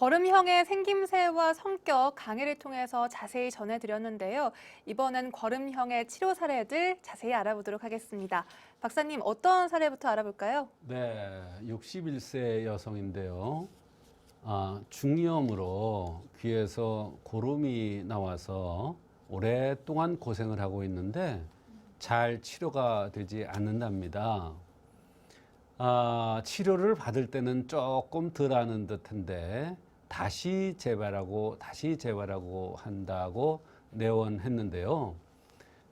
거름형의 생김새와 성격 강의를 통해서 자세히 전해드렸는데요. 이번엔 거름형의 치료 사례들 자세히 알아보도록 하겠습니다. 박사님, 어떤 사례부터 알아볼까요? 네, 61세 여성인데요. 아, 중이염으로 귀에서 고름이 나와서 오랫동안 고생을 하고 있는데 잘 치료가 되지 않는답니다. 아, 치료를 받을 때는 조금 덜 하는 듯한데 다시 재발하고 다시 재발하고 한다고 내원했는데요.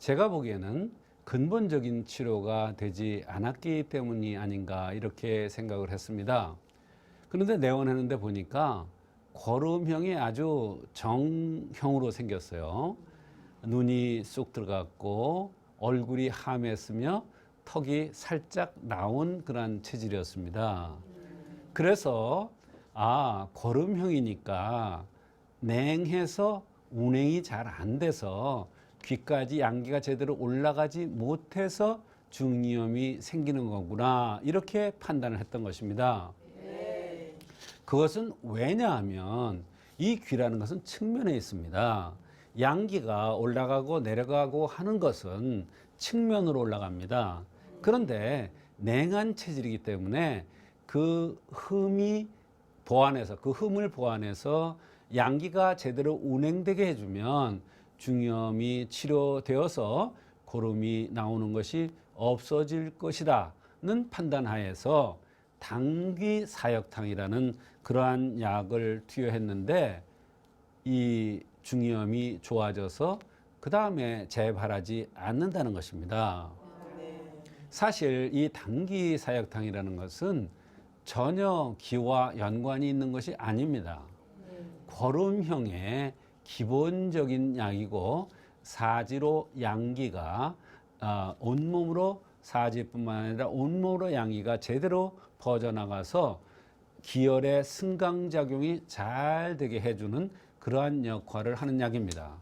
제가 보기에는 근본적인 치료가 되지 않았기 때문이 아닌가 이렇게 생각을 했습니다. 그런데 내원했는데 보니까 거름형이 아주 정형으로 생겼어요. 눈이 쑥 들어갔고 얼굴이 함했으며 턱이 살짝 나온 그런 체질이었습니다. 그래서 아 거름형이니까 냉해서 운행이 잘 안 돼서 귀까지 양기가 제대로 올라가지 못해서 중이염이 생기는 거구나 이렇게 판단을 했던 것입니다. 그것은 왜냐하면 이 귀라는 것은 측면에 있습니다. 양기가 올라가고 내려가고 하는 것은 측면으로 올라갑니다. 그런데 냉한 체질이기 때문에 그 흠이 보완해서 그 흠을 보완해서 양기가 제대로 운행되게 해주면 중염이 치료되어서 고름이 나오는 것이 없어질 것이다는 판단하에서 당귀 사역탕이라는 그러한 약을 투여했는데 이 중이염이 좋아져서 그 다음에 재발하지 않는다는 것입니다. 사실 이 당귀 사역탕이라는 것은 전혀 기와 연관이 있는 것이 아닙니다. 거름형의 기본적인 약이고 사지로 양기가 아, 온몸으로 사지뿐만 아니라 온몸으로 양기가 제대로 퍼져나가서 기혈의 승강작용이 잘 되게 해주는 그러한 역할을 하는 약입니다.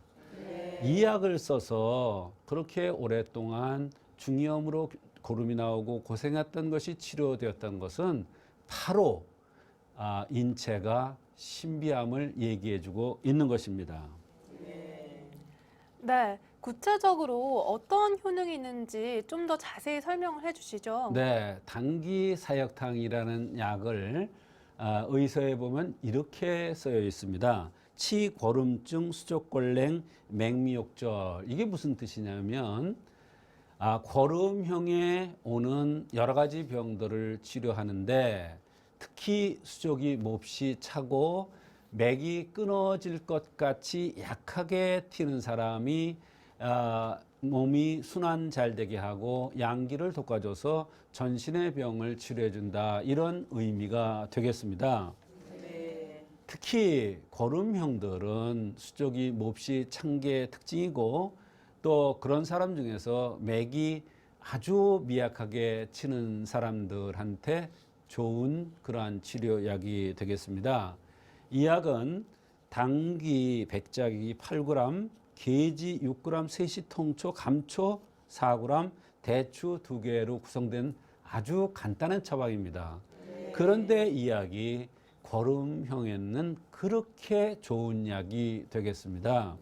이 약을 써서 그렇게 오랫동안 중이염으로 고름이 나오고 고생했던 것이 치료되었던 것은 바로 아, 인체가 신비함을 얘기해주고 있는 것입니다. 네, 구체적으로 어떤 효능이 있는지 좀 더 자세히 설명을 해주시죠. 네, 당기 사역탕이라는 약을 아, 의서에 보면 이렇게 쓰여 있습니다. 치고름증, 수족골랭, 맹미욕절 이게 무슨 뜻이냐면 아, 고름형에 오는 여러 가지 병들을 치료하는데 특히 수족이 몹시 차고 맥이 끊어질 것 같이 약하게 튀는 사람이 아, 몸이 순환 잘 되게 하고 양기를 돋궈줘서 전신의 병을 치료해 준다 이런 의미가 되겠습니다. 특히 고름형들은 수족이 몹시 찬 게 특징이고 또 그런 사람 중에서 맥이 아주 미약하게 치는 사람들한테 좋은 그러한 치료약이 되겠습니다. 이 약은 당귀 백작이 8g, 게지 6g, 세시 통초, 감초 4g, 대추 2개로 구성된 아주 간단한 처방입니다. 그런데 이 약이 거름형에는 그렇게 좋은 약이 되겠습니다.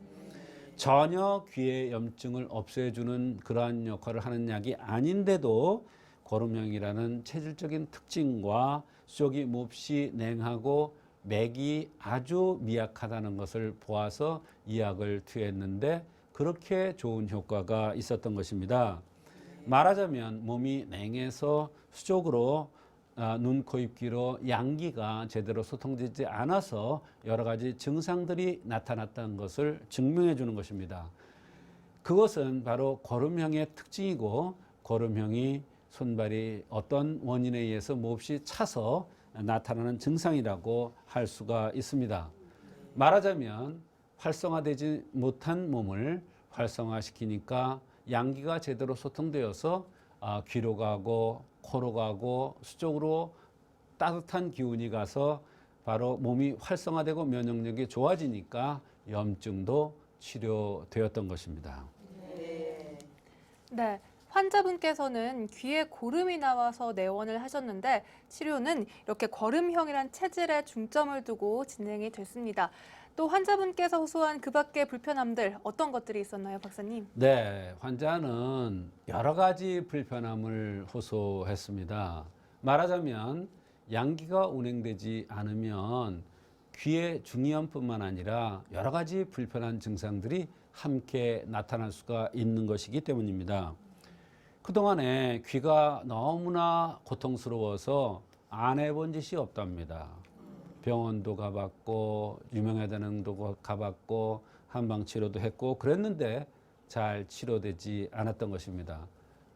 전혀 귀의 염증을 없애주는 그러한 역할을 하는 약이 아닌데도 거름형이라는 체질적인 특징과 수족이 몹시 냉하고 맥이 아주 미약하다는 것을 보아서 이 약을 투여했는데 그렇게 좋은 효과가 있었던 것입니다. 말하자면 몸이 냉해서 수족으로 아, 눈, 코, 입, 귀로 양기가 제대로 소통되지 않아서 여러 가지 증상들이 나타났다는 것을 증명해 주는 것입니다. 그것은 바로 거름형의 특징이고 거름형이 손발이 어떤 원인에 의해서 몹시 차서 나타나는 증상이라고 할 수가 있습니다. 말하자면 활성화되지 못한 몸을 활성화시키니까 양기가 제대로 소통되어서 아, 귀로 가고 코로 가고 수쪽으로 따뜻한 기운이 가서 바로 몸이 활성화되고 면역력이 좋아지니까 염증도 치료되었던 것입니다. 네, 환자분께서는 귀에 고름이 나와서 내원을 하셨는데 치료는 이렇게 거름형이란 체질에 중점을 두고 진행이 됐습니다. 또 환자분께서 호소한 그 밖의 불편함들 어떤 것들이 있었나요, 박사님? 네, 환자는 여러 가지 불편함을 호소했습니다. 말하자면 양기가 운행되지 않으면 귀의 중이염뿐만 아니라 여러 가지 불편한 증상들이 함께 나타날 수가 있는 것이기 때문입니다. 그동안에 귀가 너무나 고통스러워서 안 해본 짓이 없답니다. 병원도 가봤고 유명하다는도 가봤고 한방 치료도 했고 그랬는데 잘 치료되지 않았던 것입니다.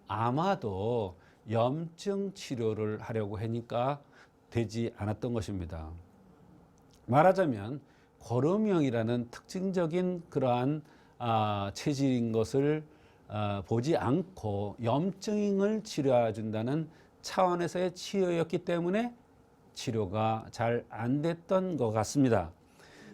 아마도 염증 치료를 하려고 하니까 되지 않았던 것입니다. 말하자면 고름형이라는 특징적인 그러한 아, 체질인 것을 아, 보지 않고 염증을 치료해 준다는 차원에서의 치료였기 때문에 치료가 잘 안 됐던 것 같습니다.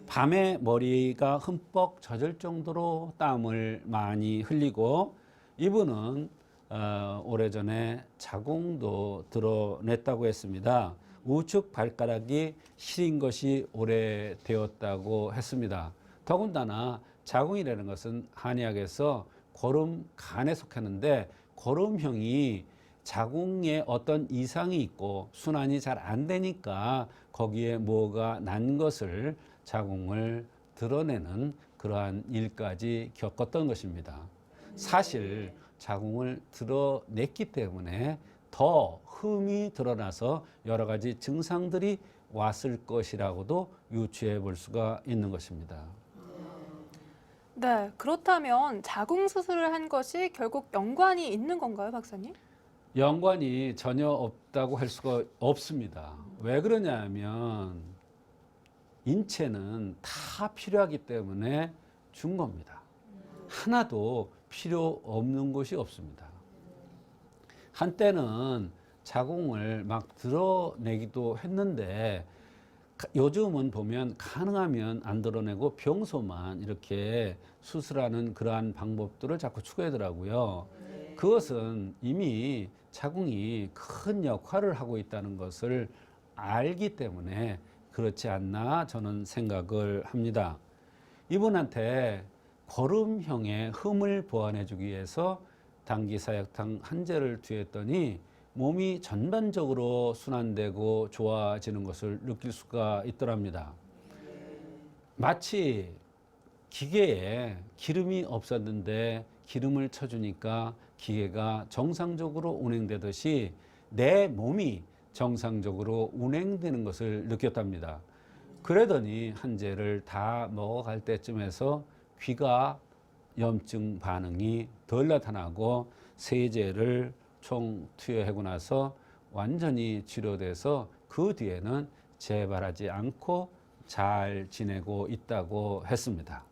밤에 머리가 흠뻑 젖을 정도로 땀을 많이 흘리고 이분은 어, 오래전에 자궁도 드러냈다고 했습니다. 우측 발가락이 시린 것이 오래되었다고 했습니다. 더군다나 자궁이라는 것은 한의학에서 고름 간에 속하는데 고름형이 자궁에 어떤 이상이 있고 순환이 잘 안 되니까 거기에 뭐가 난 것을 자궁을 드러내는 그러한 일까지 겪었던 것입니다. 사실 자궁을 드러냈기 때문에 더 흠이 드러나서 여러 가지 증상들이 왔을 것이라고도 유추해 볼 수가 있는 것입니다. 네, 그렇다면 자궁 수술을 한 것이 결국 연관이 있는 건가요, 박사님? 연관이 전혀 없다고 할 수가 없습니다. 왜 그러냐면 인체는 다 필요하기 때문에 준 겁니다. 하나도 필요 없는 것이 없습니다. 한때는 자궁을 막 드러내기도 했는데 가- 요즘은 보면 가능하면 안 드러내고 평소만 이렇게 수술하는 그러한 방법들을 자꾸 추구하더라고요. 그것은 이미 자궁이 큰 역할을 하고 있다는 것을 알기 때문에 그렇지 않나 저는 생각을 합니다. 이분한테 거름형의 흠을 보완해주기 위해서 당기사약탕 한 제를 투여했더니 몸이 전반적으로 순환되고 좋아지는 것을 느낄 수가 있더랍니다. 마치 기계에 기름이 없었는데 기름을 쳐주니까 기계가 정상적으로 운행되듯이 내 몸이 정상적으로 운행되는 것을 느꼈답니다. 그러더니 한 제를 다 먹어갈 때쯤에서 귀가 염증 반응이 덜 나타나고 세 제를 총 투여하고 나서 완전히 치료돼서 그 뒤에는 재발하지 않고 잘 지내고 있다고 했습니다.